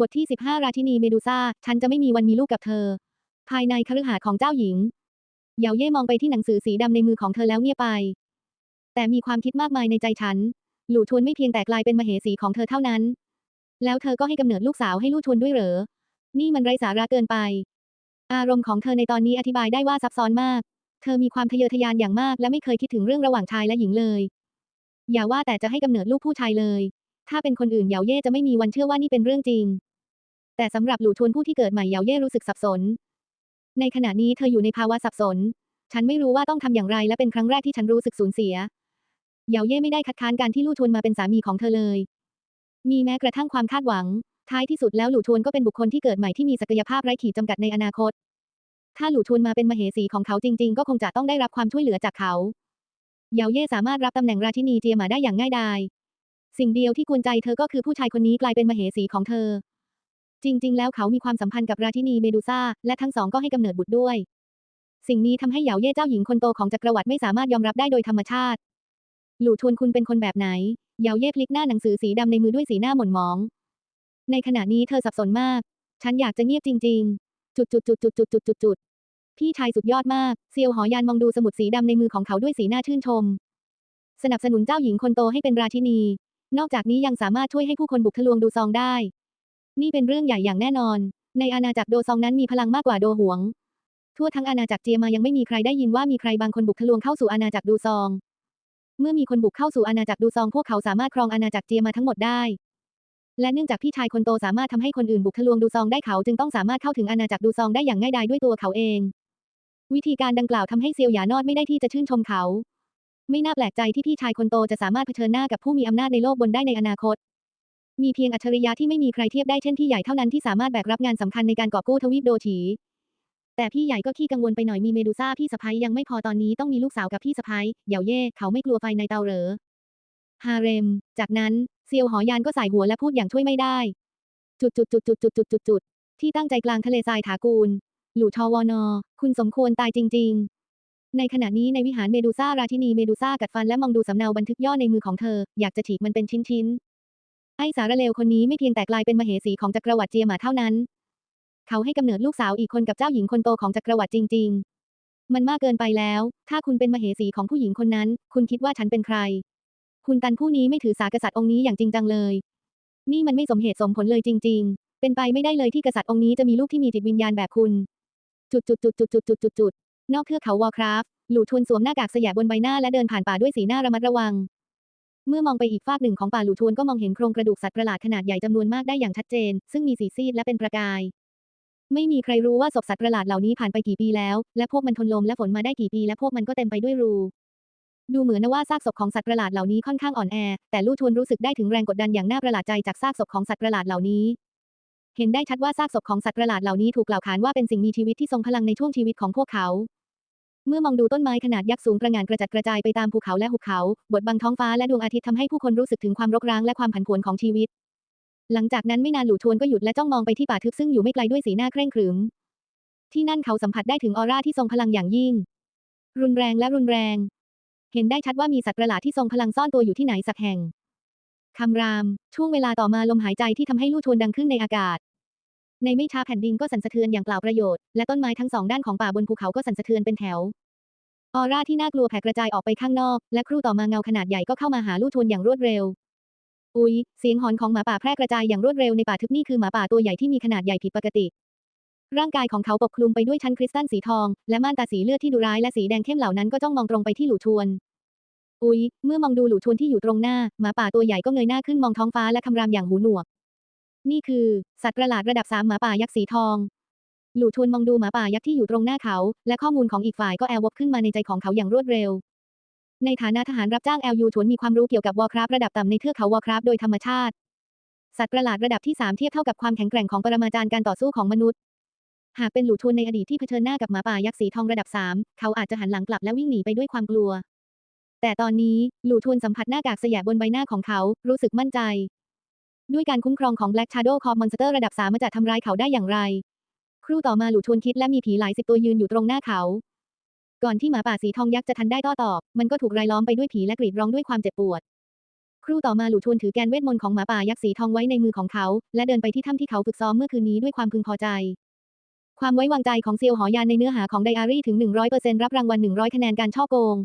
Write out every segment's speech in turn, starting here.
บทที่ 15 ราชินีเมดูซ่า ฉันจะไม่มีวันมีลูกกับเธอ ภายในคฤหาสน์ของเจ้าหญิง เหยาเย่มองไปที่หนังสือสีดำในมือของเธอแล้วเงียบไป แต่มีความคิดมากมายในใจฉัน หลู่ทวนไม่เพียงแต่กลายเป็นมเหสีของเธอเท่านั้น แล้วเธอก็ให้กำเนิดลูกสาวให้ลู่ทวนด้วยเหรอ นี่มันไร้สาระเกินไป อารมณ์ของเธอในตอนนี้อธิบายได้ว่าซับซ้อนมาก เธอมีความทะเยอทะยานอย่างมาก และไม่เคยคิดถึงเรื่องระหว่างชายและหญิงเลย อย่าว่าแต่จะให้กำเนิดลูกผู้ชายเลย ถ้าเป็นคนอื่นเหยาเย่จะไม่มีวันเชื่อว่านี่เป็นเรื่องจริง แต่สำหรับหลู่ทวนผู้ที่เกิดใหม่เยาเย่รู้สึกสับสน ในขณะนี้เธออยู่ในภาวะสับสน ฉันไม่รู้ว่าต้องทำอย่างไรและเป็นครั้งแรกที่ฉันรู้สึกสูญเสียเยาเย่ไม่ได้คัดค้านการที่ลู่ทวนมาเป็นสามีของเธอเลย มีแม้กระทั่งความคาดหวัง ท้ายที่สุดแล้วหลู่ทวนก็เป็นบุคคลที่เกิดใหม่ที่มีศักยภาพไร้ขีดจำกัดในอนาคต ถ้าหลู่ทวนมาเป็นมเหสีของเขาจริง ๆ ก็คงจะต้องได้รับความช่วยเหลือจากเขาเยาเย่สามารถรับตำแหน่งราชินีเจียหมาได้อย่างง่ายดาย สิ่งเดียวที่กวนใจเธอก็คือผู้ชายคนนี้กลายเป็นมเหสีของเธอ จริง ๆ แล้วเขามีความสัมพันธ์กับราชินีเมดูซ่า และทั้งสองก็ให้กำเนิดบุตรด้วย สิ่งนี้ทำให้เหยาเย่เจ้าหญิงคนโตของจักรวรรดิไม่สามารถยอมรับได้โดยธรรมชาติ หลู่ทวนคุณเป็นคนแบบไหน เหยาเย่พลิกหน้าหนังสือสีดำในมือด้วยสีหน้าหม่นหมอง ในขณะนี้เธอสับสนมาก ฉันอยากจะเงียบจริง ๆ จุดจุดจุดจุดจุดจุดจุดจุดพี่ชายสุดยอดมาก เซียวหอยานมองดูสมุดสีดำในมือของเขาด้วยสีหน้าชื่นชม สนับสนุนเจ้าหญิงคนโตให้เป็นราชินี นอกจากนี้ยังสามารถช่วยให้ผู้คนบุกทะลวงดูซองได้ นี่เป็นเรื่องใหญ่อย่างแน่นอน ในอาณาจักรโดซองนั้นมีพลังมากกว่าโดหวง ทั่วทั้งอาณาจักรเจียมายังไม่มีใครได้ยินว่ามีใครบางคนบุกทะลวงเข้าสู่อาณาจักรดูซอง เมื่อมีคนบุกเข้าสู่อาณาจักรดูซองพวกเขาสามารถครองอาณาจักรเจียมาทั้งหมดได้ และเนื่องจากพี่ชายคนโตสามารถทำให้คนอื่นบุกทะลวงดูซองได้เขาจึงต้องสามารถเข้าถึงอาณาจักรดูซองได้อย่างง่ายดายด้วยตัวเขาเอง วิธีการดังกล่าวทำให้เซียวหยานอดไม่ได้ที่จะชื่นชมเขา ไม่น่าแปลกใจที่พี่ชายคนโตจะสามารถเผชิญหน้ากับผู้มีอำนาจในโลกบนได้ในอนาคต มีเพียงอัจฉริยะที่ไม่มีใครเทียบได้เช่นพี่ใหญ่เท่านั้นที่สามารถแบกรับงานสำคัญในการกอบกู้ทวีปโดฉีแต่พี่ใหญ่ก็ขี้กังวลไปหน่อยมีเมดูซ่าพี่สะพ้ยยังไม่พอตอนนี้ต้องมีลูกสาวกับพี่สะพ้ยเหยาเย่เขาไม่กลัวไฟในเตาเหรอฮาเร็ม จากนั้นเซียวหอยานก็สายหัวและพูดอย่างช่วยไม่ได้ จุดจุดจุดจุดจุดจุดจุดจุดที่ตั้งใจกลางทะเลทรายถากูล หลู่ทอวอนอ คุณสมควรตายจริง ๆ ในขณะนี้ในวิหารเมดูซ่าราชินีเมดูซ่ากัดฟันและมองดูสำเนาบันทึกย่อในมือของเธอ อยากจะฉีกมันเป็นชิ้นๆ ไอ้สารเลวคนนี้ไม่เพียงแต่กลายเป็นมเหสีของจักรวรรดิเจียมาเท่านั้น เขาให้กำเนิดลูกสาวอีกคนกับเจ้าหญิงคนโตของจักรวรรดิจริง ๆ มันมากเกินไปแล้ว ถ้าคุณเป็นมเหสีของผู้หญิงคนนั้น คุณคิดว่าฉันเป็นใคร คุณตันผู้นี้ไม่ถือสากษัตริย์องค์นี้อย่างจริงจังเลย นี่มันไม่สมเหตุสมผลเลยจริง ๆ เป็นไปไม่ได้เลยที่กษัตริย์องค์นี้จะมีลูกที่มีจิตวิญญาณแบบคุณ จุดจุดจุดจุดจุดจุดจุดจุดนอกเทือกเขาวอลคราฟหลู่ทวนสวมหน้ากากสยะบนใบหน้าและเดินผ่านป่าด้วยสีหน้าระมัดระวัง เมื่อมองไปอีกฟากหนึ่งของป่าหลู่ทวนก็มองเห็นโครงกระดูกสัตว์ประหลาดขนาดใหญ่จำนวนมากได้อย่างชัดเจน ซึ่งมีสีซีดและเป็นประกาย ไม่มีใครรู้ว่าศพสัตว์ประหลาดเหล่านี้ผ่านไปกี่ปีแล้ว และพวกมันทนลมและฝนมาได้กี่ปี และพวกมันก็เต็มไปด้วยรูดูเหมือนนะว่าซากศพของสัตว์ประหลาดเหล่านี้ค่อนข้างอ่อนแอ แต่ลู่ทวนรู้สึกได้ถึงแรงกดดันอย่างน่าประหลาดใจจากซากศพของสัตว์ประหลาดเหล่านี้ เห็นได้ชัดว่าซากศพของสัตว์ประหลาดเหล่านี้ถูกกล่าวขานว่าเป็นสิ่งมีชีวิตที่ทรงพลังในช่วงชีวิตของพวกเขา เมื่อมองดูต้นไม้ขนาดยักษ์สูงประหง่านกระจัดกระจายไปตามภูเขาและหุบเขา บดบังท้องฟ้าและดวงอาทิตย์ทำให้ผู้คนรู้สึกถึงความรกร้างและความผันผวนของชีวิต หลังจากนั้นไม่นานหลู่ทวนก็หยุดและจ้องมองไปที่ป่าทึบซึ่งอยู่ไม่ไกลด้วยสีหน้าเคร่งขรึม ที่นั่นเขาสัมผัสได้ถึงออร่าที่ทรงพลังอย่างยิ่ง รุนแรงและรุนแรง เห็นได้ชัดว่ามีสัตว์ประหลาดที่ทรงพลังซ่อนตัวอยู่ที่ไหนสักแห่งคำราม ช่วงเวลาต่อมาลมหายใจที่ทำให้ลู่ทวนดังขึ้นในอากาศ ในไม่ช้าแผ่นดินก็สั่นสะเทือนอย่างเปล่าประโยชน์ และต้นไม้ทั้งสองด้านของป่าบนภูเขาก็สั่นสะเทือนเป็นแถว ออร่าที่น่ากลัวแผ่กระจายออกไปข้างนอก และครู่ต่อมาเงาขนาดใหญ่ก็เข้ามาหาลู่ทวนอย่างรวดเร็ว อุ๊ย เสียงหอนของหมาป่าแพร่กระจายอย่างรวดเร็วในป่าทึบนี่คือหมาป่าตัวใหญ่ที่มีขนาดใหญ่ผิดปกติ ร่างกายของเขาปกคลุมไปด้วยชั้นคริสตัลสีทอง และม่านตาสีเลือดที่ดุร้ายและสีแดงเข้มเหล่านั้นก็จ้องมองตรงไปที่หลู่ทวน อุ๊ย เมื่อมองดูหลู่ทวนที่อยู่ตรงหน้าหมาป่าตัวใหญ่ก็เงยหน้าขึ้นมองท้องฟ้าและคำรามอย่างหูหนวก นี่คือ สัตว์ประหลาดระดับสามหมาป่ายักษ์สีทอง หลู่ทวนมองดูหมาป่ายักษ์ที่อยู่ตรงหน้าเขา และข้อมูลของอีกฝ่ายก็แอลวบขึ้นมาในใจของเขาอย่างรวดเร็ว ในฐานะทหารรับจ้างแอลยูทวนมีความรู้เกี่ยวกับวอคราฟระดับต่ำในเทือกเขาวอคราฟโดยธรรมชาติ สัตว์ประหลาดระดับที่ 3 เทียบเท่ากับความแข็งแกร่งของปรมาจารย์การต่อสู้ของมนุษย์ หากเป็นหลู่ทวนในอดีตที่เผชิญหน้ากับหมาป่ายักษ์สีทองระดับ 3 เขาอาจจะหันหลังกลับและวิ่งหนีไปด้วยความกลัว แต่ตอนนี้หลู่ทวนสัมผัสหน้ากากสยะบนใบหน้าของเขา รู้สึกมั่นใจ ด้วยการคุ้มครองของ Black Shadow Core Monster ระดับ3มันจะทำร้ายเขาได้อย่างไร ครู่ต่อมาหลู่ทวนคิดและมีผีหลายสิบตัวยืนอยู่ตรงหน้าเขา ก่อนที่หมาป่าสีทองยักษ์จะทันได้ต้ตอบ มันก็ถูกรายล้อมไปด้วยผีและกรีดร้องด้วยความเจ็บปวด ครู่ต่อมาหลู่ทวนถือแกนเวทมนต์ของหมาป่ายักษ์สีทองไว้ในมือของเขา และเดินไปที่ถ้ำที่เขาฝึกซ้อมเมื่อคืนนี้ด้วยความพึงพอใจ ความไว้วางใจของเซียวหอยานในเนื้อหาของไดอารี่ถึง100%รับรางวัล100คะแนนการช่อโกง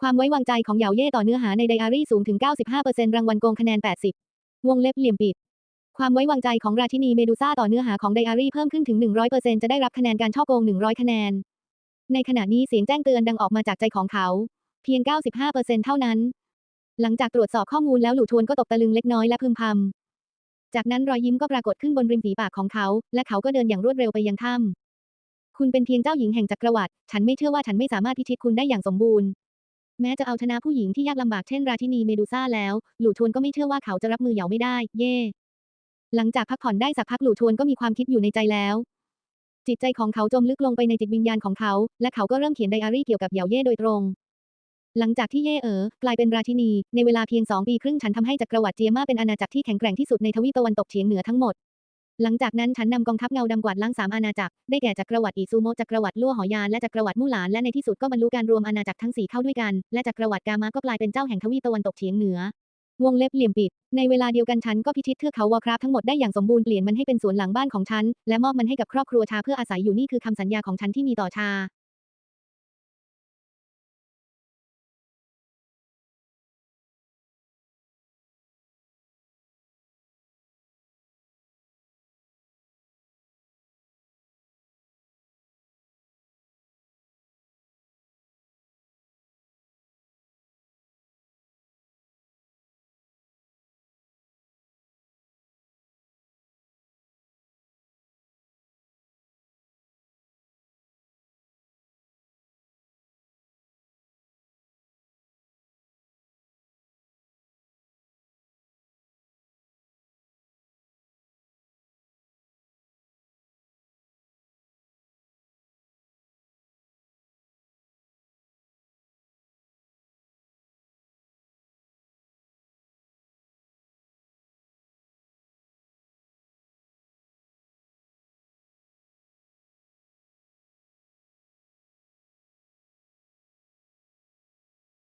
ความไว้วางใจของเหยาเย่ต่อเนื้อหาในไดอารี่สูงถึง 95%รางวัลโกงคะแนน 80 วงเล็บเหลี่ยมปิด ความไว้วางใจของราชินีเมดูซ่าต่อเนื้อหาของไดอารี่เพิ่มขึ้นถึง 100%จะได้รับคะแนนการช่อโกง 100 คะแนน ในขณะนี้เสียงแจ้งเตือนดังออกมาจากใจของเขา เพียง 95%เท่านั้น หลังจากตรวจสอบข้อมูลแล้วหลู่ทวนก็ตกตะลึงเล็กน้อยและพึมพำจากนั้นรอยยิ้มก็ปรากฏขึ้นบนริมฝีปากของเขา และเขาก็เดินอย่างรวดเร็วไปยังถ้ำคุณเป็นเพียงเจ้าหญิงแห่งจักรวรรดิ ฉันไม่เชื่อว่าฉันไม่สามารถพิชิตคุณได้อย่างสมบูรณ์ แม้จะเอาชนะผู้หญิงที่ยากลำบากเช่นราชินีเมดูซ่าแล้ว หลู่ทวนก็ไม่เชื่อว่าเขาจะรับมือเหยาไม่ได้ เย่ หลังจากพักผ่อนได้สักพักหลู่ทวนก็มีความคิดอยู่ในใจแล้ว จิตใจของเขาจมลึกลงไปในจิตวิญญาณของเขา และเขาก็เริ่มเขียนไดอารี่เกี่ยวกับเหยาเย่โดยตรง หลังจากที่เย่เอ๋อกลายเป็นราชินี ในเวลาเพียงสองปีครึ่งฉันทำให้จักรวรรดิเจียมาเป็นอาณาจักรที่แข็งแกร่งที่สุดในทวีปตะวันตกเฉียงเหนือทั้งหมด หลังจากนั้นฉันนำกองทัพเงาดำกวาดล้างสามอาณาจักร ได้แก่จักรวรรดิอิซูโมะจักรวรรดิลั่วหอยานและจักรวรรดิมู่หลานและในที่สุดก็บรรลุการรวมอาณาจักรทั้งสี่เข้าด้วยกัน และจักรวรรดิกามะก็กลายเป็นเจ้าแห่งทวีปตะวันตกเฉียงเหนือ วงเล็บเหลี่ยมปิด ในเวลาเดียวกันฉันก็พิชิตเทือกเขาวอคราฟทั้งหมดได้อย่างสมบูรณ์เปลี่ยนมันให้เป็นสวนหลังบ้านของฉัน และมอบมันให้กับครอบครัวชาเพื่ออาศัยอยู่นี่คือคำสัญญาของฉันที่มีต่อชา